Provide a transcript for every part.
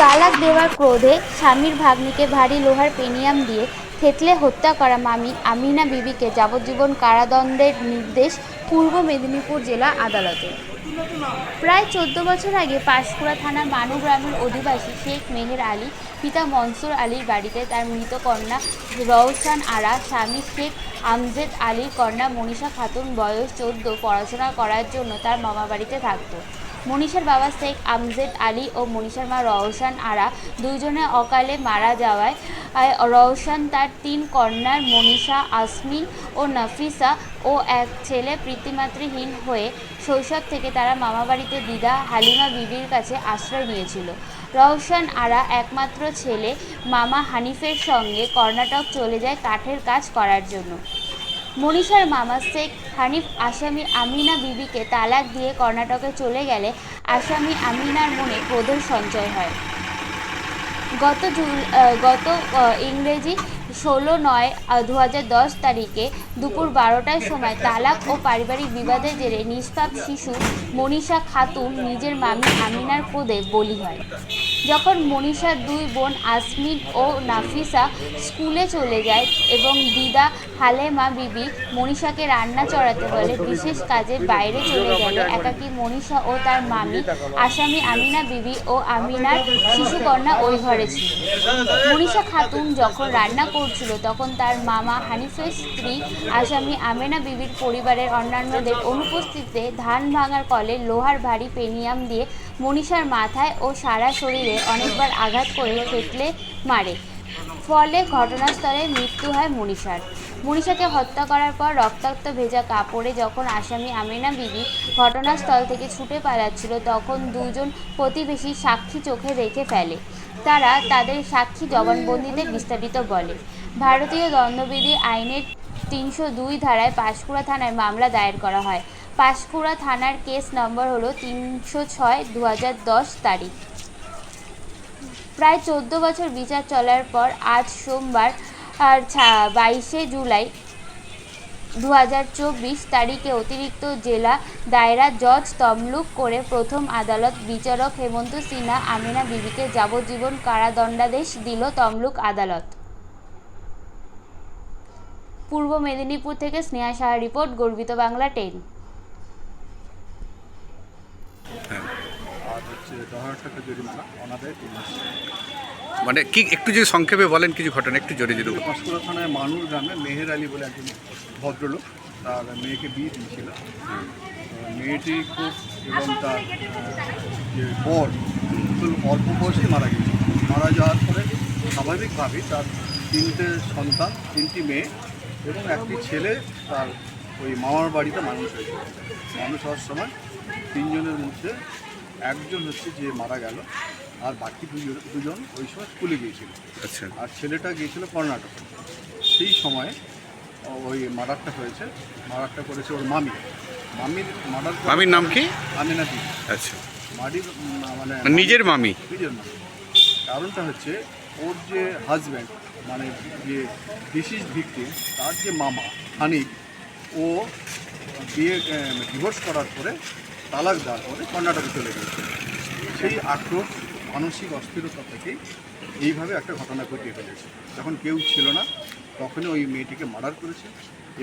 তালাক দেওয়ার ক্রোধে স্বামীর ভাগ্নিকে ভারী লোহার পেনিয়াম দিয়ে থেতলে হত্যা করা মামি আমিনা বিবিকে যাবজ্জীবন কারাদণ্ডের নির্দেশ পূর্ব মেদিনীপুর জেলা আদালতে। প্রায় চোদ্দ বছর আগে পাঁশকুড়া থানার মানু গ্রামের অধিবাসী শেখ মেহের আলী, পিতা মনসুর আলীর বাড়িতে তার মৃত কন্যা রওশান আরা, স্বামী শেখ আমজেদ আলীর কন্যা মনীষা খাতুন বয়স চোদ্দ, পড়াশোনা করার জন্য তার মামা বাড়িতে থাকতো। মনীষার বাবা শেখ আমজেদ আলী ও মনীষার মা রওশান আরা দুইজনে অকালে মারা যাওয়ায় রওশান তার তিন কন্যার মনীষা আসমিন ও নাফিসা ও এক ছেলে পিতৃমাতৃহীন হয়ে শৈশব থেকে তারা মামাবাড়িতে দিদা হালিমা বিবির কাছে আশ্রয় নিয়েছিল। রওশান আরা একমাত্র ছেলে মামা হানিফের সঙ্গে কর্ণাটক চলে যায় কাঠের কাজ করার জন্য। মনীষার মামা শেখ হানিফ, আসামি আমিনা বিবিকে তালাক দিয়ে কর্ণাটকে চলে গেলে আসামি আমিনার মনে ক্রোধের সঞ্চয় হয়। গত জুল গত ইংরেজি ষোলো নয় দু তারিখে দুপুর বারোটার সময় তালাক ও পারিবারিক বিবাদের জেরে নিষ্পাপ শিশু মনীষা খাতুন নিজের মামি আমিনার ক্রোধে বলি হয়। যখন মনীষার দুই বোন আসমিন ও নাফিসা স্কুলে চলে যায় এবং দিদা হালেমা বিবি মনীষাকে রান্না চড়াতে বলে, বিশেষ কাজে বাইরে চলে গেলে একাকী মনীষা ও তার মামি আসামি আমিনা বিবি ও আমিনার শিশুকন্যা ওই ঘরে ছিল। মনীষা খাতুন যখন রান্না করছিল, তখন তার মামা হানিফের স্ত্রী আসামি আমেনা বিবির পরিবারের অন্যান্যদের অনুপস্থিতিতে ধান ভাঙার কলে লোহার ভারী পেনিয়াম দিয়ে মনীষার মাথায় ও সারা শরীরে অনেকবার আঘাত করে থেতলে মারে। ফলে ঘটনাস্থলে মৃত্যু হয় মনীষার। মনীষাকে হত্যা করার পর রক্তাক্ত ভেজা কাপড়ে যখন আসামি আমেনা বিবি ঘটনাস্থল থেকে ছুটে পালাচ্ছিল, তখন দুজন প্রতিবেশী সাক্ষী চোখে দেখে ফেলে। তারা তাদের সাক্ষী জবানবন্দিতে বিস্তারিত বলে। ভারতীয় দণ্ডবিধি আইনের তিনশো দুই ধারায় পাঁশকুড়া থানায় মামলা দায়ের করা হয়। পাঁশকুড়া থানার কেস নম্বর হলো তিনশো ছয় দু তারিখ। প্রায় চোদ্দ বছর বিচার চলার পর আজ সোমবার, আর বাইশে জুলাই দু হাজার চব্বিশ তারিখে অতিরিক্ত জেলা দায়রা জজ তমলুক করে প্রথম আদালত বিচারক হেমন্ত সিনহা, আমিনা বিবিকে যাবজ্জীবন কারাদণ্ডাদেশ দিল তমলুক আদালত। পূর্ব মেদিনীপুর থেকে স্নেহা সাহা রিপোর্ট, গর্বিত বাংলা টেন। হচ্ছে দশ হাজার টাকা জরিমানা অনাদায় মানে কি একটু যদি সংক্ষেপে বলেন কিছু ঘটনা একটু জোরে বলুন। পাঁশকুড়া থানায় মানুর গ্রামে মেহের আলী বলে একজন ভদ্রলোক তার মেয়েকে বিয়ে দিয়েছিল। মেয়েটি খুব এবং তার যে বর অল্প বয়সে মারা গেছে মারা যাওয়ার পরে স্বাভাবিকভাবেই তার তিনটে সন্তান তিনটি মেয়ে এবং একটি ছেলে তার ওই মামার বাড়িতে মানুষ হয়েছে। মানুষ হওয়ার সময় তিনজনের মধ্যে একজন হচ্ছে যে মারা গেল আর বাকি দুজন দুজন ওই সময় স্কুলে গিয়েছিল। আচ্ছা। আর ছেলেটা গিয়েছিল কর্ণাটকে। সেই সময় ওই মার্ডারটা হয়েছে। মার্ডারটা করেছে ওর মামি। মামির মার্ডার মামির নাম কি? আমিনা দি। আচ্ছা। উম, মানে মানে নিজের মামি? নিজের মামি। কারণটা হচ্ছে ওর যে হাজব্যান্ড মানে যে ডিসিজ ভিক্টিম তার যে মামা হানিফ ও বিয়ে ডিভোর্স করার পরে তালাক দেওয়ার পরে কর্ণাটকে চলে গিয়েছে। সেই আক্রোশ মানসিক অস্থিরতা থেকেই এইভাবে একটা ঘটনা ঘটিয়ে ফেলেছে। যখন কেউ ছিল না তখনই ওই মেয়েটিকে মার্ডার করেছে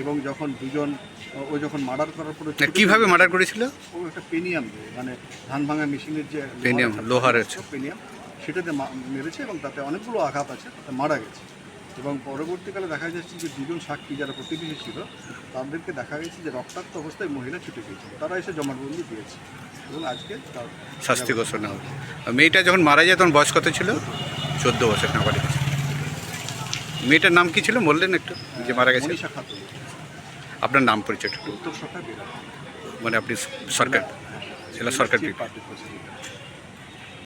এবং যখন দুজন ও- যখন মার্ডার করার পরে না, কীভাবে মার্ডার করেছিল? ও একটা পেনিয়াম দিয়ে মানে ধান ভাঙা মেশিনের যে পেনিয়াম, লোহার। পেনিয়াম সেটাতে মেরেছে এবং তাতে অনেকগুলো আঘাত আছে তাতে মারা গেছে। এবং পরবর্তীকালে দেখা যাচ্ছে যে দুজন সাক্ষী যারা প্রতিবেশী ছিল তাদেরকে দেখা গেছে যে রক্তাক্ত অবস্থায় মহিলা ছুটে গিয়েছিল। তারা এসে জমাটবন্দি দিয়েছে এবং আজকে তার শাস্তি ঘোষণা হবে মেয়েটা যখন মারা যায় তখন বয়স কত ছিল? চোদ্দ বছর না বাড়ি মেয়েটার নাম কি ছিল? বললেন একটু যে মারা গেছে। আপনার নাম পরিচয় সরকার মানে আপনি সরকার জেলা সরকার পার্টি প্রেসিডেন্ট